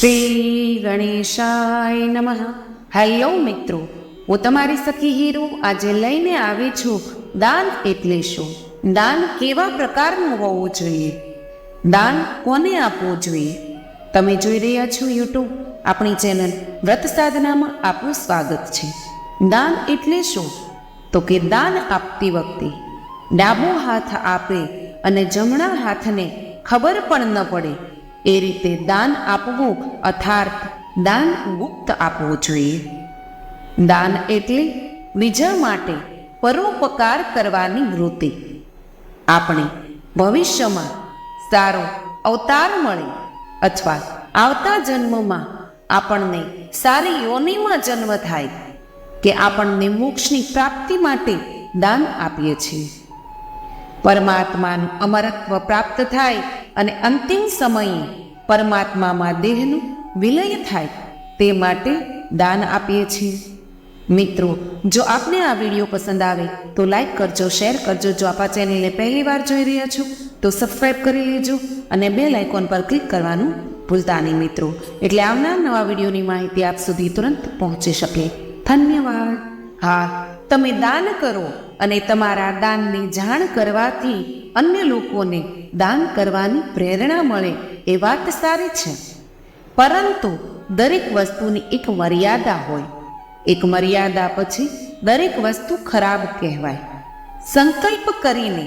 શ્રી ગણેશાય નમઃ. હેલો મિત્રો, હું તમારી સખી હીરો આજે લઈને આવી છું દાન એટલે શું? દાન કેવા પ્રકારનું હોવું જોઈએ? દાન કોને આપવું જોઈએ? તમે જોઈ રહ્યા છો યુટ્યુબ આપણી ચેનલ વ્રત સાધનામાં આપનું સ્વાગત છે. દાન એટલે શું? તો કે દાન આપતી વખતે ડાબો હાથ આપે અને જમણા હાથને ખબર પણ ન પડે એ રીતે દાન આપવું અર્થાત દાન ગુપ્ત આપવું જોઈએ. દાન એટલે બીજા માટે પરોપકાર કરવાની વૃત્તિ. આપણે ભવિષ્યમાં સારો અવતાર મળે અથવા આવતા જન્મમાં આપણને સારી યોનિમાં જન્મ થાય કે આપણને મોક્ષની પ્રાપ્તિ માટે દાન આપીએ છીએ. પરમાત્માનું અમરત્વ પ્રાપ્ત થાય અને અંતિમ સમયે પરમાત્મામાં દેહનું વિલય થાય તે માટે દાન આપીએ છીએ. મિત્રો, જો આપને આ વીડિયો પસંદ આવે તો લાઈક કરજો, શેર કરજો. જો આપ ચેનલને પહેલી વાર જોઈ રહ્યા છો તો સબસ્ક્રાઈબ કરી લેજો અને બે લાઇકોન પર ક્લિક કરવાનું ભૂલતા નહીં મિત્રો. એટલે આવનાર નવા વિડીયોની માહિતી આપ સુધી તુરંત પહોંચી શકે. ધન્યવાદ. હા, તમે દાન કરો. અને તમારા દાનની જાણ કરવાથી અન્ય લોકોને દાન કરવાની પ્રેરણા મળે એ વાત સારી છે. પરંતુ દરેક વસ્તુની એક મર્યાદા હોય. એક મર્યાદા પછી દરેક વસ્તુ ખરાબ કહેવાય. સંકલ્પ કરીને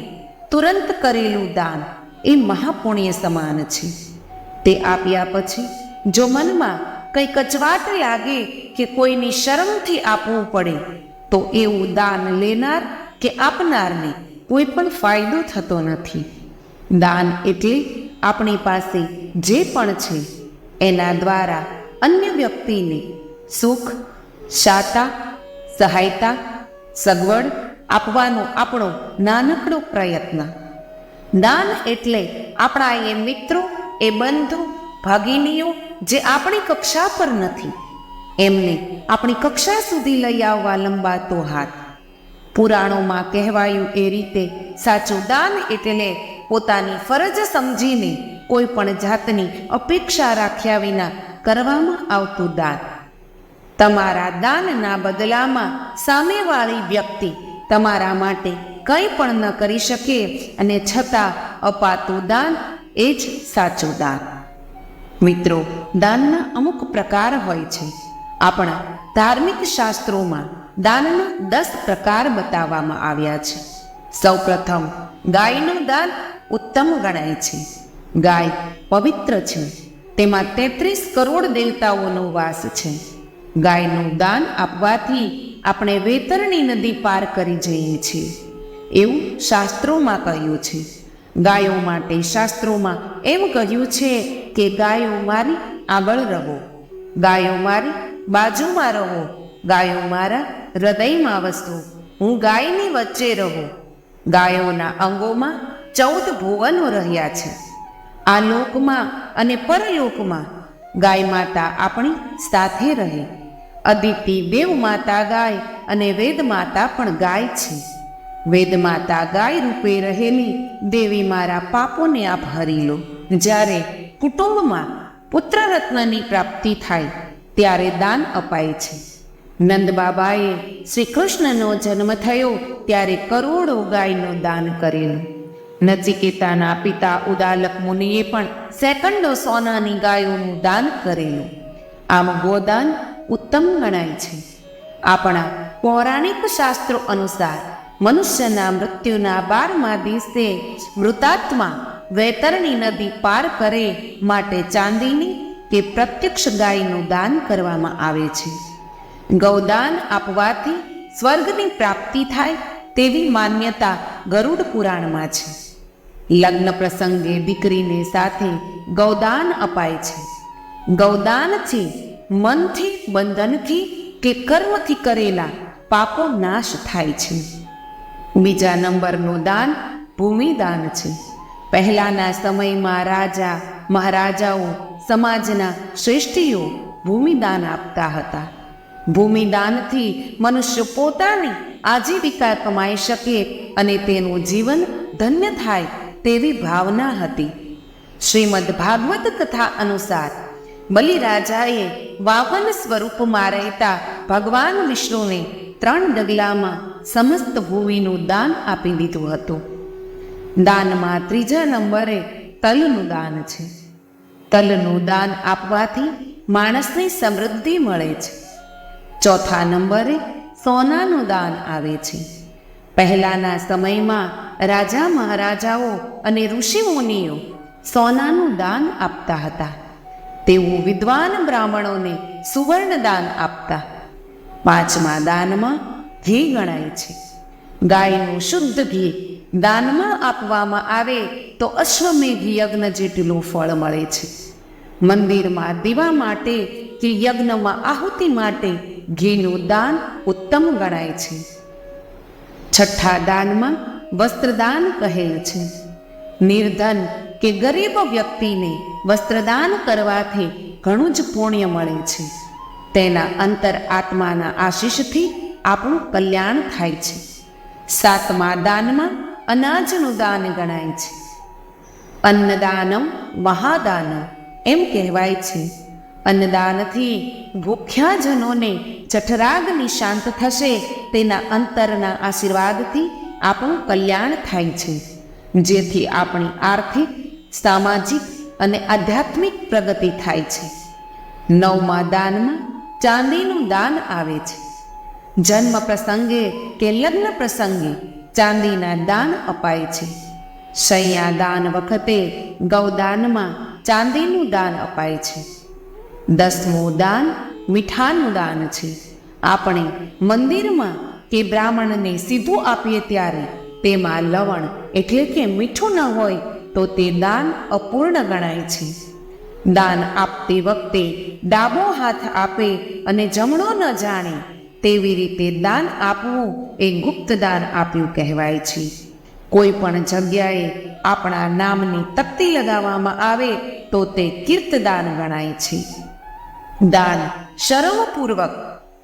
તુરંત કરેલું દાન એ મહાપુણ્ય સમાન છે. તે આપ્યા પછી જો મનમાં કંઈ કચવાટ લાગે કે કોઈની શરમથી આપવું પડે, તો એવું દાન લેનાર કે આપનારને કોઈ પણ ફાયદો થતો નથી. દાન એટલે આપણી પાસે જે પણ છે, એના દ્વારા અન્ય વ્યક્તિને સુખ શાતા સહાયતા, સગવડ આપવાનો આપણો નાનકડો પ્રયત્ન. દાન એટલે આપણા એ મિત્રો, એ બંધુ, ભગિનીઓ જે આપણી કક્ષા પર નથી. એમને આપણી કક્ષા સુધી લઈ આવવા લંબાતો હાથ. પુરાણોમાં કહેવાયું એ રીતે સાચું દાન એટલે પોતાની ફરજ સમજીને કોઈ પણ જાતની અપેક્ષા રાખ્યા વિના કરવામાં આવતું દાન. તમારા દાનના બદલામાં સામેવાળી વ્યક્તિ તમારા માટે કંઈ પણ ન કરી શકે અને છતાં અપાતું દાન એ જ સાચું દાન. મિત્રો, દાનના અમુક પ્રકાર હોય છે. આપણા ધાર્મિક શાસ્ત્રોમાં દાનના દસ પ્રકાર બતાવવામાં આવ્યા છે. સૌપ્રથમ, ગાયનું દાન ઉત્તમ ગણાય છે. ગાય પવિત્ર છે. તેમાં તેત્રીસ કરોડ દેવતાઓનો વાસ છે. ગાયનું દાન આપવાથી આપણે વેતરની નદી પાર કરી જઈએ છીએ. એવું શાસ્ત્રોમાં કહ્યું છે. ગાયો માટે શાસ્ત્રોમાં એમ કહ્યું છે કે ગાયો મારી આગળ રહો. ગાયો મારી બાજુમાં રહો. ગાયો મારા હૃદયમાં વસો હું ગાયની વચ્ચે રહું. ગાયોના અંગોમાં ચૌદ ભુવનો રહ્યા છે. આ લોકમાં અને પરલોકમાં ગાય માતા આપણી સાથે રહે. અદિતિ દેવ માતા ગાય અને વેદ માતા પણ ગાય છે. વેદ માતા ગાય રૂપે રહેલી દેવી મારા પાપોને આપ હરી લો. જ્યારે કુટુંબમાં પુત્ર રત્નની પ્રાપ્તિ થાય ત્યારે દાન અપાય છે. નંદ બાબાએ શ્રી કૃષ્ણનો જન્મ થયો ત્યારે કરોડો ગાયનું દાન કરેલું. નચિકેતાના પિતા ઉદાલક મુનિએ પણ સેકન્ડો સોનાની ગાયોનું દાન કરેલું. આમ ગોદાન ઉત્તમ ગણાય છે. આપણા પૌરાણિક શાસ્ત્રો અનુસાર મનુષ્યના મૃત્યુના બારમા દિવસે મૃતાત્મા વૈતરણી નદી પાર કરે માટે ચાંદીની કે પ્રત્યક્ષ ગાયનું દાન કરવામાં આવે છે. ગૌદાન આપવાથી સ્વર્ગની પ્રાપ્તિ થાય તેવી માન્યતા ગરુડ પુરાણમાં છે. લગ્ન પ્રસંગે દીકરીને સાથે ગૌદાન અપાય છે. ગૌદાનથી મનથી બંધનથી કે કર્મથી કરેલા પાપો નાશ થાય છે. બીજા નંબરનું દાન ભૂમિદાન છે. પહેલાના સમયમાં રાજા મહારાજાઓ સમાજના શ્રેષ્ઠીઓ ભૂમિદાન આપતા હતા. ભૂમિદાનથી મનુષ્ય પોતાની આજીવિકા કમાઈ શકે અને તેનું જીવન ધન્ય થાય તેવી ભાવના હતી. શ્રીમદ ભાગવત કથા અનુસાર બલિરાજાએ વાહન સ્વરૂપમાં રહેતા ભગવાન વિષ્ણુને ત્રણ ડગલામાં સમસ્ત ભૂમિનું દાન આપી દીધું હતું. દાનમાં ત્રીજા નંબરે તલનું દાન છે. તલનું દાન આપવાથી માણસને સમૃદ્ધિ મળે છે. ચોથા નંબરે સોનાનું દાન આવે છે. પહેલાના સમયમાં રાજા મહારાજાઓ અને ઋષિમુનિઓ સોનાનું દાન આપતા હતા. તેઓ વિદ્વાન બ્રાહ્મણોને સુવર્ણ દાન આપતા. પાંચમા દાનમાં ઘી ગણાય છે. ગાયનું શુદ્ધ ઘી દાનમાં આપવામાં આવે તો અશ્વમેઘ યજ્ઞ જેટલું ફળ મળે છે. મંદિરમાં દીવા માટે કે યજ્ઞમાં આહુતિ માટે ઘીનું દાન ઉત્તમ ગણાય છે. છઠ્ઠા દાનમાં વસ્ત્રદાન કહેલ છે. નિર્ધન કે ગરીબ વ્યક્તિને વસ્ત્રદાન કરવાથી ઘણું જ પુણ્ય મળે છે. તેના અંતર આત્માના આશીષથી આપણું કલ્યાણ થાય છે. સાતમા દાનમાં અનાજનું દાન ગણાય છે. અન્નદાનમ મહાદાનમ, એમ કહેવાય છે. અન્નદાનથી ભૂખ્યા જનોને જઠરાગની શાંત થશે, તેના અંતરના આશીર્વાદથી આપણું કલ્યાણ થાય છે. જેથી આપણી આર્થિક, સામાજિક અને આધ્યાત્મિક પ્રગતિ થાય છે. નવમા દાનમાં ચાંદીનું દાન આવે છે. જન્મ પ્રસંગે કે લગ્ન પ્રસંગે ચાંદીના દાન અપાય છે. શૈયા દાન વખતે ગૌદાનમાં ચાંદીનું દાન અપાય છે. દસમું દાન મીઠાનું દાન છે. આપણે મંદિરમાં કે બ્રાહ્મણને સીધું આપીએ ત્યારે તેમાં લવણ એટલે કે મીઠું ન હોય તો તે દાન અપૂર્ણ ગણાય છે. દાન આપતી વખતે ડાબો હાથ આપે અને જમણો ન જાણે તેવી રીતે દાન આપવું એ ગુપ્ત દાન આપ્યું કહેવાય છે. કોઈ પણ જગ્યાએ આપણા નામની તકતી લગાવવામાં આવે તો તે કીર્તદાન ગણાય છે. દાન શરમપૂર્વક,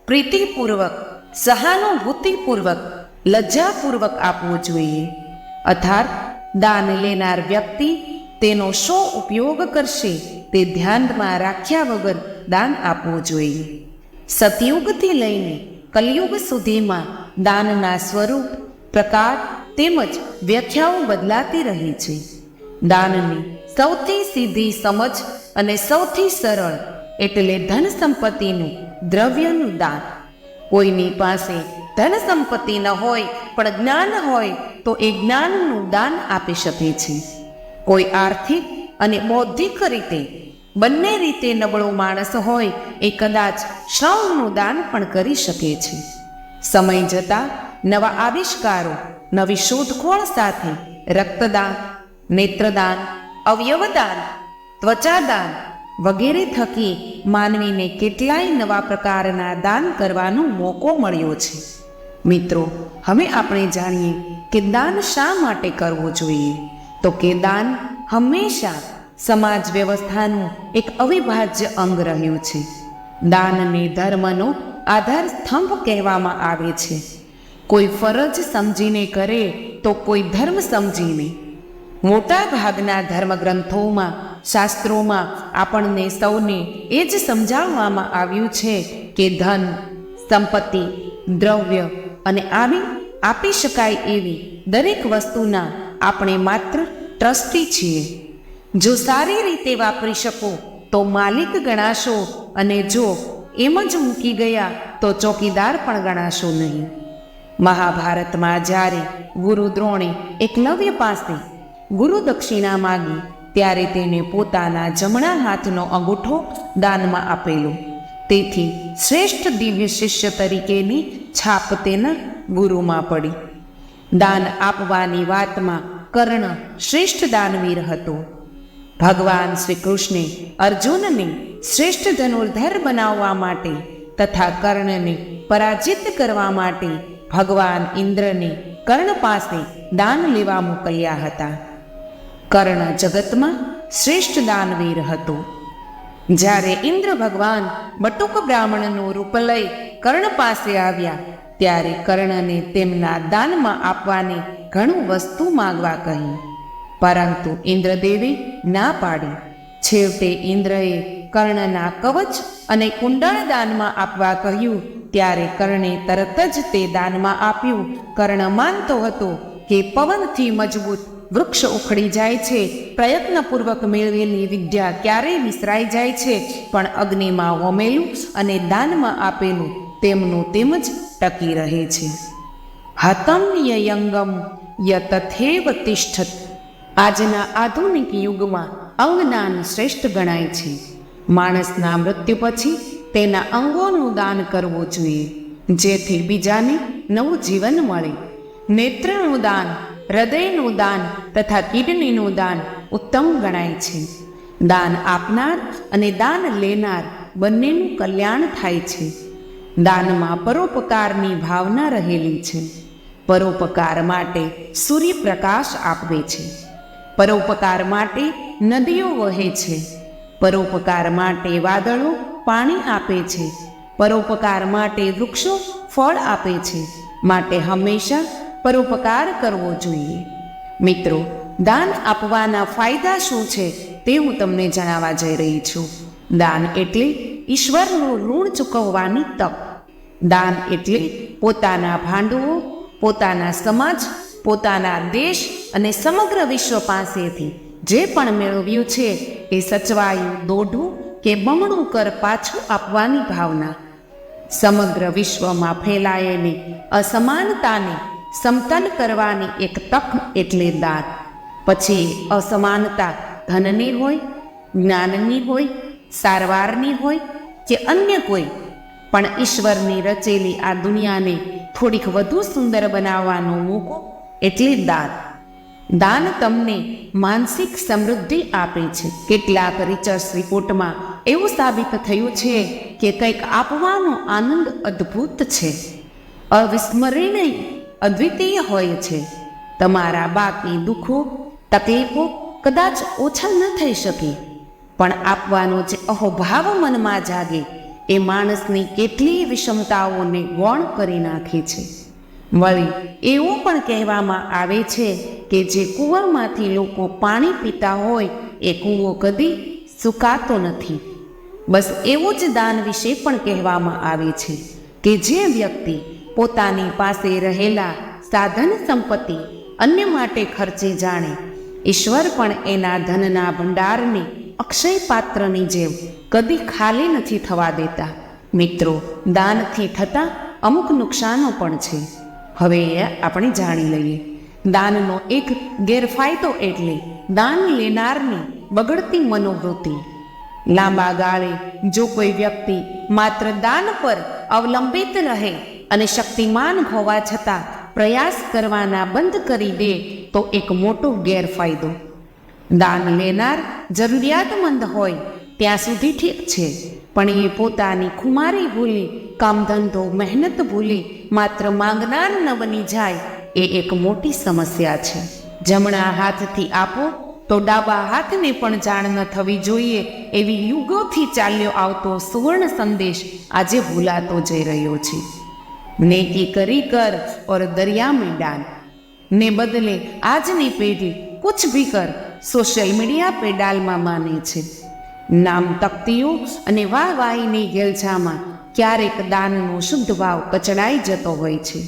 પ્રીતિપૂર્વક, સહાનુભૂતિપૂર્વક, લજ્જાપૂર્વક આપવું જોઈએ. અર્થાત દાન લેનાર વ્યક્તિ તેનો શો ઉપયોગ કરશે તે ધ્યાનમાં રાખ્યા વગર દાન આપવું જોઈએ. સતયુગથી લઈને કલયુગ સુધીમાં દાનના સ્વરૂપ, પ્રકાર તેમજ વ્યાખ્યાઓ બદલાતી રહી છે. દાનની સૌથી સીધી સમજ અને સૌથી સરળ એટલે ધન સંપત્તિનું દ્રવ્યનું દાન. કોઈની પાસે ધન સંપત્તિ ન હોય, પણ જ્ઞાન હોય, તો એ જ્ઞાનનું દાન આપી શકે છે. કોઈ આર્થિક અને બૌદ્ધિક રીતે બંને રીતે નબળો માણસ હોય, એ કદાચ શ્રમનું દાન પણ કરી શકે છે. સમય જતાં નવા આવિષ્કારો, નવી શોધખોળ સાથે રક્તદાન, નેત્રદાન, અવયવદાન, ત્વચાદાન વગેરે થકી માનવીને કેટલાય નવા પ્રકારના દાન કરવાનો મોકો મળ્યો છે. મિત્રો, હવે આપણે જાણીએ કે દાન શા માટે કરવું જોઈએ? તો કે દાન હંમેશા સમાજ વ્યવસ્થાનું એક અવિભાજ્ય અંગ રહ્યું છે. દાનને ધર્મનો આધાર સ્તંભ કહેવામાં આવે છે. કોઈ ફરજ સમજીને કરે તો કોઈ ધર્મ સમજીને. મોટા ભાગના ધર્મગ્રંથોમાં, શાસ્ત્રોમાં આપણને સૌને એ જ સમજાવવામાં આવ્યું છે કે ધન, સંપત્તિ, દ્રવ્ય અને આવી આપી શકાય એવી દરેક વસ્તુના આપણે માત્ર ટ્રસ્ટી છીએ. જો સારી રીતે વાપરી શકો, તો માલિક ગણાશો અને જો એમ જ મૂકી ગયા, તો ચોકીદાર પણ ગણાશો નહીં. મહાભારતમાં જ્યારે ગુરુ દ્રોણે એકલવ્ય પાસે ગુરુ દક્ષિણા માગી, ત્યારે તેને પોતાના જમણા હાથનો અંગૂઠો દાનમાં આપેલો. તેથી શ્રેષ્ઠ દિવ્ય શિષ્ય તરીકેની છાપ તેના ગુરુમાં પડી. દાન આપવાની વાતમાં કર્ણ શ્રેષ્ઠ દાનવીર હતો. ભગવાન શ્રી કૃષ્ણે અર્જુનને શ્રેષ્ઠ ધનુર્ધર બનાવવા માટે તથા કર્ણને પરાજિત કરવા માટે ભગવાન ઇન્દ્રને કર્ણ પાસે દાન લેવા મોકલ્યા હતા. કર્ણ જગતમાં શ્રેષ્ઠ દાનવીર હતો. જ્યારે ઇન્દ્ર ભગવાન બટુક બ્રાહ્મણનું રૂપ લઈ કર્ણ પાસે આવ્યા, ત્યારે કર્ણને તેમના દાનમાં આપવાની ઘણું વસ્તુ માંગવા કહી. પરંતુ ઇન્દ્રદેવે ના પાડી. છેવટે ઇન્દ્રએ કર્ણના કવચ અને કુંડળ દાનમાં આપવા કહ્યું, ત્યારે કર્ણે તરત જ તે દાનમાં આપ્યું. કર્ણ માનતો હતો કે પવનથી મજબૂત વૃક્ષ ઉખડી જાય છે, પ્રયત્નપૂર્વક મેળવેલી વિદ્યા ક્યારેય વિસરાઈ જાય છે, પણ અગ્નિમાં હોમેલું અને દાનમાં આપેલું તેમનું તેમ જ ટકી રહે છે. હતમ યયંગમ યતથેવ તિષ્ઠત આજના આધુનિક યુગમાં અંગદાન શ્રેષ્ઠ ગણાય છે. માણસના મૃત્યુ પછી તેના અંગોનું દાન કરવું જોઈએ, જેથી બીજાને નવું જીવન મળે. નેત્રનું દાન, હૃદયનું દાન તથા કિડનીનું દાન ઉત્તમ ગણાય છે. દાન આપનાર અને દાન લેનાર બંનેનું કલ્યાણ થાય છે. દાનમાં પરોપકારની ભાવના રહેલી છે. પરોપકાર માટે સૂર્યપ્રકાશ આપવે છે. પરોપકાર માટે નદીઓ વહે છે. પરોપકાર માટે વાદળો પાણી આપે છે. પરોપકાર માટે વૃક્ષો ફળ આપે છે. માટે હંમેશા પરોપકાર કરવો જોઈએ. મિત્રો, દાન આપવાના ફાયદા શું છે તે હું તમને જણાવવા જઈ રહી છું. દાન એટલે ઈશ્વરનું ઋણ ચૂકવવાની તક. દાન એટલે પોતાના ભાંડવો, પોતાના સમાજ, પોતાના દેશ અને સમગ્ર વિશ્વ પાસેથી જે પણ મેળવ્યું છે, એ સચવાયું, દોઢું કે બમણું કર પાછું આપવાની ભાવના. સમગ્ર વિશ્વમાં ફેલાયેલી અસમાનતાને સમતલ કરવાની એક તક એટલે દાન. પછી અસમાનતા ધનની હોય, જ્ઞાનની હોય, સારવારની હોય કે અન્ય કોઈ, પણ ઈશ્વરની રચેલી આ દુનિયાને થોડીક વધુ સુંદર બનાવવાનો મોકો એટલે દાન. દાન તમને માનસિક સમૃદ્ધિ આપે છે. કેટલાક રિસર્ચ રિપોર્ટમાં એવું સાબિત થયું છે કે કંઈક આપવાનો આનંદ અદ્ભુત છે. અવિસ્મરણીય અદ્વિતીય હોય છે. તમારા બાકી દુઃખો, તકલીફો કદાચ ઓછા ન થઈ શકે. પણ આપવાનો જે અહોભાવ મનમાં જાગે, એ માણસની કેટલીય વિષમતાઓને ગૌણ કરી નાખે છે. વળી, એવું પણ કહેવામાં આવે છે કે જે કૂવામાંથી લોકો પાણી પીતા હોય, એ કૂવો કદી સુકાતો નથી. બસ એવું જ દાન વિશે પણ કહેવામાં આવે છે કે જે વ્યક્તિ પોતાની પાસે રહેલા સાધન સંપત્તિ અન્ય માટે ખર્ચે જાણે, ઈશ્વર પણ એના ધનના ભંડારને અક્ષય પાત્રની જેમ કદી ખાલી નથી થવા દેતા. મિત્રો, દાનથી થતા અમુક નુકસાનો પણ છે. હવે એ આપણે જાણી લઈએ. દાનનો એક ગેરફાયદો એટલે દાન લેનારની બગડતી મનોવૃત્તિ. લાંબા ગાળે જો કોઈ વ્યક્તિ માત્ર દાન પર અવલંબિત રહે અને શક્તિમાન હોવા છતાં પ્રયાસ કરવાના બંધ કરી દે, તો એક મોટો ગેરફાયદો. દાન લેનાર જરૂરિયાતમંદ હોય ત્યાં સુધી ઠીક છે. પણ એ પોતાની ખુમારી ભૂલી, કામધંધો, મહેનત ભૂલી માત્ર માંગનાર ન બની જાય એ એક મોટી સમસ્યા છે. જમણા હાથથી આપો તો ડાબા હાથને પણ જાણ ન થવી જોઈએ એવી યુગોથી ચાલ્યો આવતો સુવર્ણ સંદેશ આજે ભૂલાતો જઈ રહ્યો છે. નેકી કરી કર ઓર દરિયા મેં ડાન ને બદલે આજની પેઢી કુછ ભી કર સોશિયલ મીડિયા પે ડાલમાં માને છે. નામ તકતીઓ અને વાહવાહીની ગેલછામાં ક્યારેક દાનનો શુદ્ધ ભાવ કચડાઈ જતો હોય છે.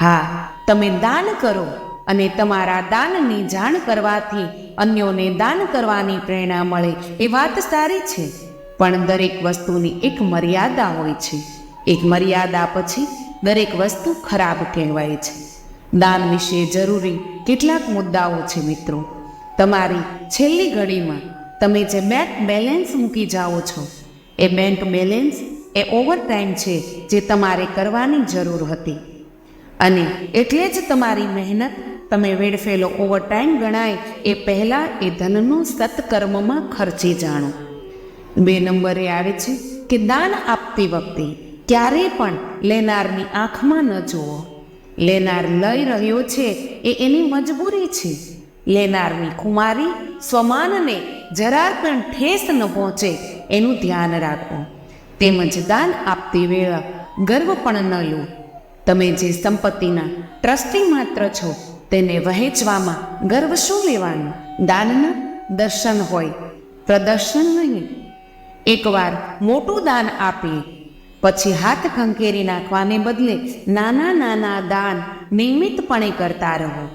હા, તમે દાન કરો અને તમારા દાનની જાણ કરવાથી અન્યોને દાન કરવાની પ્રેરણા મળે એ વાત સારી છે. પણ દરેક વસ્તુની એક મર્યાદા હોય છે. એક મર્યાદા પછી દરેક વસ્તુ ખરાબ કહેવાય છે. દાન વિશે જરૂરી કેટલાક મુદ્દાઓ છે મિત્રો. તમારી છેલ્લી ઘડીમાં તમે જે બેંક બેલેન્સ મૂકી જાઓ છો, એ બેંક બેલેન્સ એ ઓવર ટાઈમ છે જે તમારે કરવાની જરૂર હતી. અને એટલે જ તમારી મહેનત, તમે વેડફેલો ઓવરટાઈમ ગણાય, એ પહેલાં એ ધનનું સત્કર્મમાં ખર્ચી જાણો. બે નંબરે આવે છે કે દાન આપતી વખતે ક્યારેય પણ લેનારની આંખમાં ન જુઓ. લેનાર લઈ રહ્યો છે એ એની મજબૂરી છે. લેનારની ખુમારી સ્વમાનને જરા પણ ઠેસ ન પહોંચે એનું ધ્યાન રાખો. તેમજ દાન આપતી વેળા ગર્વ પણ ન લો. તમે જે સંપત્તિના ટ્રસ્ટી માત્ર છો, તેને વહેંચવામાં ગર્વ શું લેવાનું? દાનના દર્શન હોય, પ્રદર્શન નહીં. એકવાર મોટું દાન આપીએ પછી હાથ ખંખેરી નાખવાને બદલે નાના નાના દાન નિયમિતપણે કરતા રહો.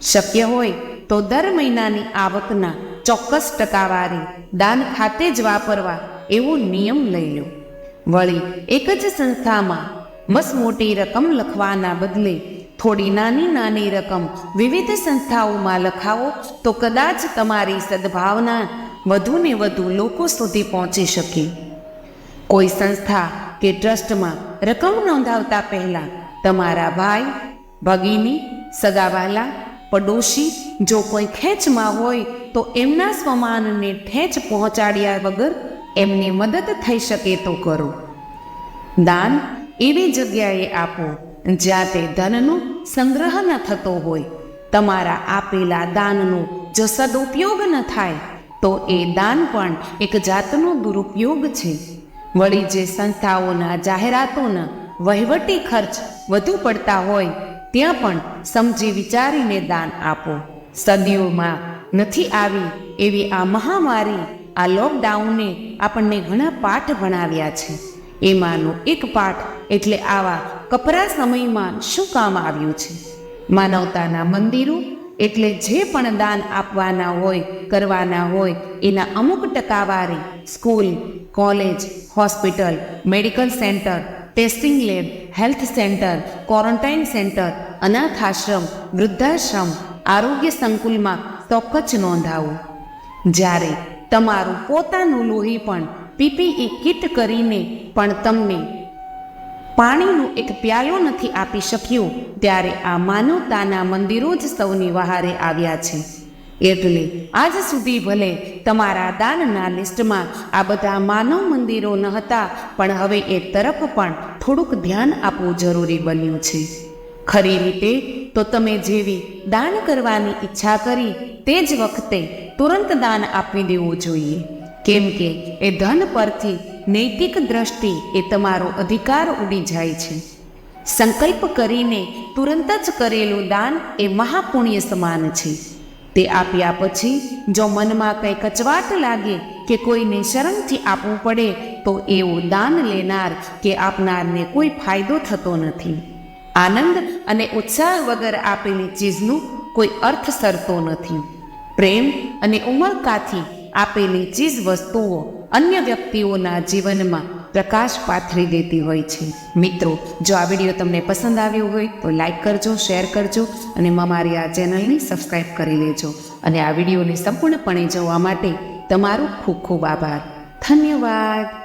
શક્ય હોય તો દર મહિનાની આવકના ચોક્કસ ટકાવારી દાન ખાતે જ વાપરવા એવો નિયમ લઈ લો. વળી એક જ સંસ્થામાં મસ મોટી રકમ લખવાના બદલે થોડી નાની નાની રકમ વિવિધ સંસ્થાઓમાં લખાવો તો કદાચ તમારી સદભાવના વધુને વધુ લોકો સુધી પહોંચી શકે. કોઈ સંસ્થા કે ટ્રસ્ટમાં રકમ નોંધાવતા પહેલાં તમારા ભાઈ, ભગીની, સગાવાલા પડોશી જો કોઈ ખેંચમાં હોય તો એમના સ્વમાનને ઠેંચ પહોંચાડ્યા વગર એમની મદદ થઈ શકે તો કરો. દાન એવી જગ્યાએ આપો જ્યાં તે ધનનો સંગ્રહ ન થતો હોય. તમારા આપેલા દાનનો જો સદુપયોગ ન થાય, તો એ દાન પણ એક જાતનો દુરુપયોગ છે. વળી જે સંસ્થાઓના જાહેરાતોના વહીવટી ખર્ચ વધુ પડતા હોય ત્યાં પણ સમજી વિચારીને દાન આપો. સદીઓમાં નથી આવી એવી આ મહામારી, આ લોકડાઉને આપણને ઘણા પાઠ ભણાવ્યા છે. એમાંનો એક પાઠ એટલે આવા કપરા સમયમાં શું કામ આવ્યું છે? માનવતાના મંદિરો એટલે જે પણ દાન આપવાના હોય, કરવાના હોય, એના અમુક ટકાવારી, school, college, hospital, medical centre testing lab health centre quarantine centre અનાથ આશ્રમ વૃદ્ધાશ્રમ આરોગ્ય સંકુલમાં ચોક્કસ નોંધાવો. જ્યારે તમારું પોતાનું લોહી પણ પીપીઈ કિટ કરીને પણ તમને પાણીનું એક પ્યાલો નથી આપી શક્યો, ત્યારે આ માનવતાના મંદિરો જ સૌની વહારે આવ્યા છે. એટલે આજ સુધી ભલે તમારા દાનના લિસ્ટમાં આ બધા માનવ મંદિરો ન હતા પણ હવે એ તરફ પણ થોડુંક ધ્યાન આપવું જરૂરી બન્યું છે. ખરી રીતે તો તમે જેવી દાન કરવાની ઈચ્છા કરી તે જ વખતે તુરંત દાન આપી દેવું જોઈએ. કેમ કે એ ધન પરથી નૈતિક દ્રષ્ટિ એ તમારો અધિકાર ઉડી જાય છે. સંકલ્પ કરીને તુરંત જ કરેલું દાન એ મહાપુણ્ય સમાન છે. તે આપ્યા પછી જો મનમાં કંઈ કચવાટ લાગે કે કોઈને શરમથી આપવું પડે, તો એવું દાન લેનાર કે આપનારને કોઈ ફાયદો થતો નથી. આનંદ અને ઉત્સાહ વગર આપેલી ચીજનું કોઈ અર્થ સરતો નથી. પ્રેમ અને ઉમળકાથી આપેલી ચીજ વસ્તુઓ અન્ય વ્યક્તિઓના જીવનમાં પ્રકાશ પાથરી દેતી હોય છે. મિત્રો, જો આ વીડિયો તમને પસંદ આવ્યો હોય, તો લાઈક કરજો, શેર કરજો અને મારી આ ચેનલને સબસ્ક્રાઈબ કરી લેજો. અને આ વિડીયોને સંપૂર્ણપણે જોવા માટે તમારો ખૂબ ખૂબ આભાર. ધન્યવાદ.